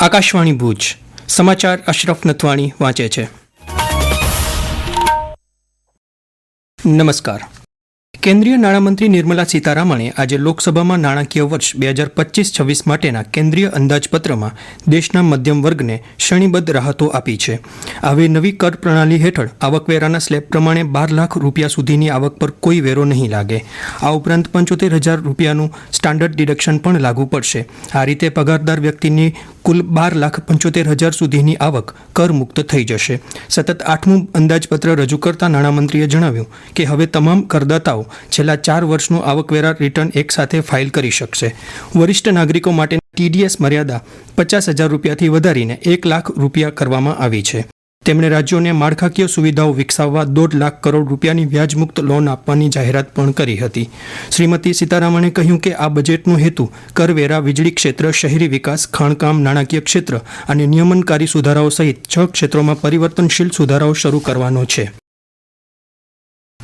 આકાશવાણી ભુજ. સમાચાર અશરફ નથવાણી વાંચે છે. નમસ્કાર. કેન્દ્રીય નાણામંત્રી નિર્મલા સીતારામણે આજે લોકસભામાં નાણાકીય વર્ષ બે હજાર પચીસ છવ્વીસ માટેના કેન્દ્રીય અંદાજપત્રમાં દેશના મધ્યમ વર્ગને શ્રેણીબદ્ધ રાહતો આપી છે. આવી નવી કર પ્રણાલી હેઠળ આવકવેરાના સ્લેબ પ્રમાણે બાર લાખ રૂપિયા સુધીની આવક પર કોઈ વેરો નહીં લાગે. આ ઉપરાંત પંચોતેર હજાર રૂપિયાનું સ્ટાન્ડર્ડ ડિડક્શન પણ લાગુ પડશે. આ રીતે પગારદાર વ્યક્તિની કુલ બાર લાખ પંચોતેર હજાર સુધીની આવક કરમુક્ત થઈ જશે. સતત આઠમું અંદાજપત્ર રજૂ કરતા નાણામંત્રીએ જણાવ્યું કે હવે તમામ કરદાતાઓ છેલ્લા ચાર વર્ષનું આવકવેરા રિટર્ન એકસાથે ફાઇલ કરી શકશે. વરિષ્ઠ નાગરિકો માટે ટીડીએસ મર્યાદા પચાસ હજાર રૂપિયાથી વધારીને એક લાખ રૂપિયા કરવામાં આવી છે. તેમણે રાજ્યોને માળખાકીય સુવિધાઓ વિકસાવવા દોઢ લાખ કરોડ રૂપિયાની વ્યાજમુક્ત લોન આપવાની જાહેરાત પણ કરી હતી. શ્રીમતી સીતારામણે કહ્યું કે આ બજેટનો હેતુ કરવેરા, વીજળી ક્ષેત્ર, શહેરી વિકાસ, ખાણકામ, નાણાકીય ક્ષેત્ર અને નિયમનકારી સુધારાઓ સહિત છ ક્ષેત્રોમાં પરિવર્તનશીલ સુધારાઓ શરૂ કરવાનો છે.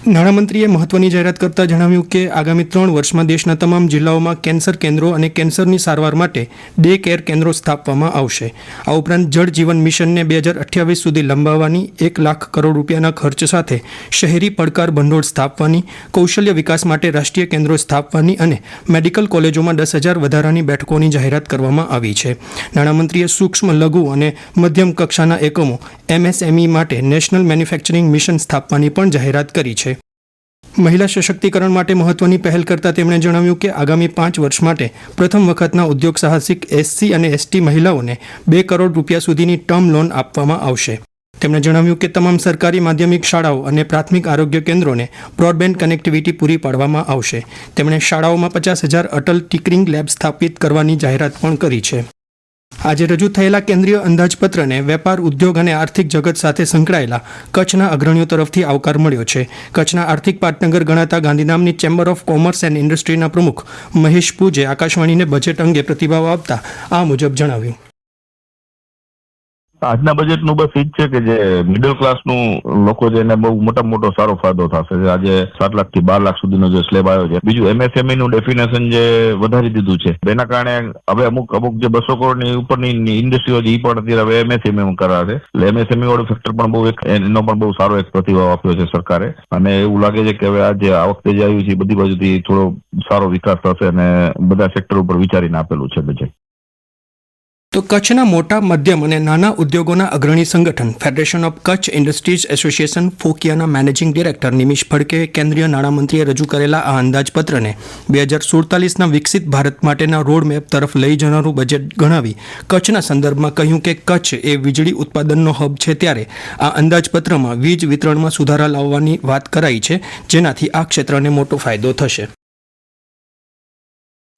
નાણામંત્રીએ મહત્વની જાહેરાત કરતા જણાવ્યું કે આગામી ત્રણ વર્ષમાં દેશના તમામ જિલ્લાઓમાં કેન્સર કેન્દ્રો અને કેન્સરની સારવાર માટે ડે કેર કેન્દ્રો સ્થાપવામાં આવશે. આ ઉપરાંત જળ જીવન મિશનને બે હજાર અઠ્યાવીસ સુધી લંબાવવાની એક લાખ કરોડ રૂપિયાના ખર્ચ સાથે શહેરી પડકાર ભંડોળ સ્થાપવાની, કૌશલ્ય વિકાસ માટે રાષ્ટ્રીય કેન્દ્રો સ્થાપવાની અને મેડિકલ કોલેજોમાં દસ હજાર વધારાની બેઠકોની જાહેરાત કરવામાં આવી છે. નાણામંત્રીએ સૂક્ષ્મ લઘુ અને મધ્યમ કક્ષાના એકમો, એમએસએમઈ માટે નેશનલ મેન્યુફેક્ચરિંગ મિશન સ્થાપવાની પણ જાહેરાત કરી છે. મહિલા સશક્તિકરણ માટે મહત્વની પહેલ કરતા તેમણે જણાવ્યું કે આગામી પાંચ વર્ષ માટે પ્રથમ વખતના ઉદ્યોગ સાહસિક એસસી અને એસટી મહિલાઓને બે કરોડ રૂપિયા સુધીની ટર્મ લોન આપવામાં આવશે. તેમણે જણાવ્યું કે તમામ સરકારી માધ્યમિક શાળાઓ અને પ્રાથમિક આરોગ્ય કેન્દ્રોને બ્રોડબેન્ડ કનેક્ટિવિટી પૂરી પાડવામાં આવશે. તેમણે શાળાઓમાં પચાસ હજાર અટલ ટિકરિંગ લેબ સ્થાપિત કરવાની જાહેરાત પણ કરી છે. આજે રજૂ થયેલા કેન્દ્રીય અંદાજપત્રને વેપાર, ઉદ્યોગ અને આર્થિક જગત સાથે સંકળાયેલા કચ્છના અગ્રણીઓ તરફથી આવકાર મળ્યો છે. કચ્છના આર્થિક પાટનગર ગણાતા ગાંધીધામની ચેમ્બર ઓફ કોમર્સ એન્ડ ઇન્ડસ્ટ્રીના પ્રમુખ મહેશ પૂજે આકાશવાણીને બજેટ અંગે પ્રતિભાવ આપતા આ મુજબ જણાવ્યું. આજના બજેટનું બસ ઈજ છે કે જે મિડલ ક્લાસનું લોકો છે એને બહુ મોટા મોટો સારો ફાયદો થશે. આજે સાત લાખથી બાર લાખ સુધીનો જે સ્લેબ આવ્યો છે. બીજું એમએસએમઈ નું ડેફિનેશન જે વધારી દીધું છે. એના કારણે હવે અમુક અમુક જે બસો કરોડની ઉપરની ઇન્ડસ્ટ્રીઓ છે એ પણ અત્યારે હવે એમએસએમઈ કરાવે છે એટલે એમએસએમઈ વાળું ફેક્ટર પણ બહુ એક, એનો પણ બહુ સારો એક પ્રતિભાવ આપ્યો છે સરકારે. અને એવું લાગે છે કે હવે આ જે આ વખતે જે આવ્યું છે બધી બાજુથી થોડો સારો વિકાસ થશે અને બધા સેક્ટર ઉપર વિચારીને આપેલું છે બજેટ તો કચ્છના મોટા, મધ્યમ અને નાના ઉદ્યોગોના અગ્રણી સંગઠન federation of Kutch industries association ફોકિયાના managing director Nimish Phadke કેન્દ્રીય નાણામંત્રીએ રજૂ કરેલા આ અંદાજપત્રને બે હજાર સુડતાલીસના વિકસિત ભારત માટેના રોડમેપ તરફ લઈ જનારું બજેટ ગણાવી કચ્છના સંદર્ભમાં કહ્યું કે કચ્છ એ વીજળી ઉત્પાદનનો હબ છે ત્યારે આ અંદાજપત્રમાં વીજ વિતરણમાં સુધારા લાવવાની વાત કરાઈ છે, જેનાથી આ ક્ષેત્રને મોટો ફાયદો થશે.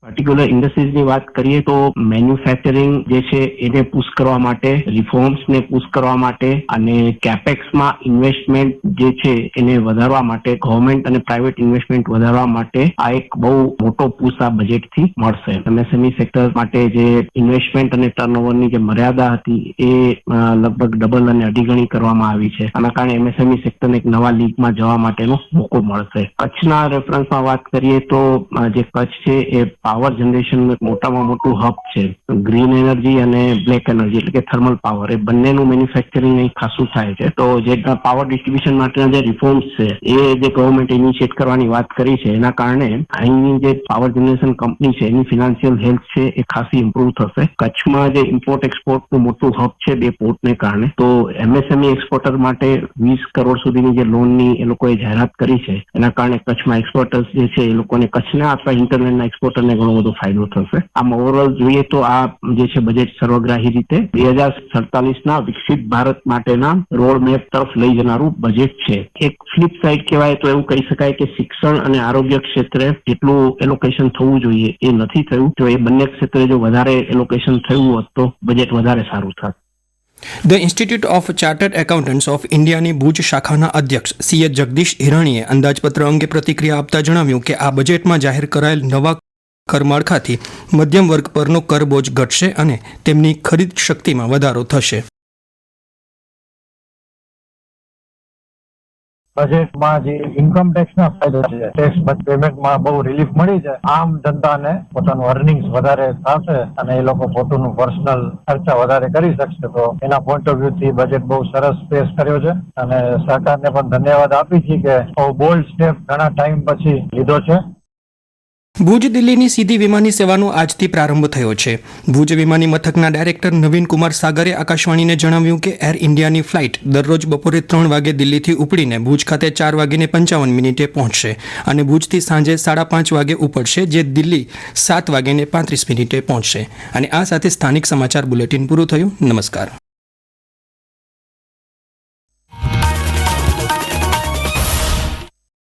પર્ટિક્યુલર ઇન્ડસ્ટ્રીઝની વાત કરીએ તો મેન્યુફેક્ચરિંગ જે છે એને પુશ કરવા માટે રિફોર્મ્સને પુશ કરવા માટે અને કેપેક્સમાં ઇન્વેસ્ટમેન્ટ જે છે એને વધારવા માટે ગવર્મેન્ટ અને પ્રાઇવેટ ઇન્વેસ્ટમેન્ટ વધારવા માટે આ એક બહુ મોટો પુશ આ બજેટથી મળશે. એમએસએમઈ સેક્ટર માટે જે ઇન્વેસ્ટમેન્ટ અને ટર્નઓવરની જે મર્યાદા હતી એ લગભગ ડબલ અને અઢી ગણી કરવામાં આવી છે. આના કારણે એમએસએમઈ સેક્ટરને એક નવા લીગમાં જવા માટેનો મોકો મળશે. કચ્છના રેફરન્સમાં વાત કરીએ તો જે કચ્છ છે એ પાવર જનરેશન મોટામાં મોટું હબ છે. ગ્રીન એનર્જી અને બ્લેક એનર્જી એટલે કે થર્મલ પાવર, એ બંનેનું મેન્યુફેક્ચરિંગ અહીં ખાસું થાય છે. તો જે પાવર ડિસ્ટ્રીબ્યુશન માટેના જે રિફોર્મ્સ છે, એ જે ગવર્મેન્ટ ઇનિશિયેટ કરવાની વાત કરી છે, એના કારણે અહીંની જે પાવર જનરેશન કંપની છે, એની ફિનાન્શિયલ હેલ્થ છે, એ ખાસી ઇમ્પ્રુવ થશે. કચ્છમાં જે ઇમ્પોર્ટ એક્સપોર્ટનું મોટું હબ છે બે પોર્ટને કારણે, તો એમએસએમઈ એક્સપોર્ટર માટે વીસ કરોડ સુધીની જે લોનની એ લોકોએ જાહેરાત કરી છે. એના કારણે કચ્છમાં એક્સપોર્ટર્સ જે છે, એ લોકોને કચ્છના અથવા ઇન્ટરનેટના એક્સપોર્ટરને ઘણો બધો ફાયદો થશે. આમ ઓવરઓલ જોઈએ તો આ જે છે બજેટ સર્વગ્રાહી રીતે બે હજાર સડતાલીસના વિકસિત ભારત માટેના રોડ મેપ તરફ લઈ જનારું બજેટ છે. એક ફ્લિપ સાઇડ કહેવાય તો એવું કહી શકાય કે શિક્ષણ અને આરોગ્ય ક્ષેત્રે જેટલું એલોકેશન થવું જોઈએ એ નથી થયું. તો એ બંને ક્ષેત્રે જો વધારે એલોકેશન થયું હોત તો બજેટ વધારે સારું થાત. The institute of chartered accountants of ઇન્ડિયાની ભુજ શાખાના અધ્યક્ષ સીએ જગદીશ હિરાણીએ અંદાજપત્ર અંગે પ્રતિક્રિયા આપતા જણાવ્યું કે આ બજેટમાં જાહેર કરાયેલ નવા કરમાળખાથી મધ્યમ વર્ગ પરનો કરબોજ ઘટશે અને તેમની ખરીદ શક્તિમાં વધારો થશે. બજેટમાં જે ઇન્કમ ટેક્સ ના ફાયદો છે ટેક્સ પેમેન્ટમાં બહુ રિલીફ મળી છે. આમ જનતાને પોતાનું અર્નિંગ્સ વધારે થશે અને એ લોકો પોતાનું પર્સનલ ખર્ચા વધારે કરી શકશે. તો એના પોઈન્ટ ઓફ વ્યૂથી બજેટ બહુ સરસ પેશ કર્યો છે અને સરકારને પણ ધન્યવાદ આપી છે કે બહુ બોલ્ડ સ્ટેપ ઘણા ટાઈમ પછી લીધો છે. ભુજ દિલ્હીની સીધી વિમાની સેવાનો આજથી પ્રારંભ થયો છે. ભુજ વિમાની મથકના ડાયરેક્ટર નવીન કુમાર સાગરે આકાશવાણીને જણાવ્યું કે એર ઇન્ડિયાની ફ્લાઇટ દરરોજ બપોરે ત્રણ વાગે દિલ્હીથી ઉપડીને ભુજ ખાતે ચાર વાગીને પંચાવન મિનિટે પહોંચશે અને ભુજથી સાંજે સાડા પાંચ વાગે ઉપડશે, જે દિલ્હી સાત વાગીને પાંત્રીસ મિનિટે પહોંચશે. અને આ સાથે સ્થાનિક સમાચાર બુલેટિન પૂરું થયું. નમસ્કાર.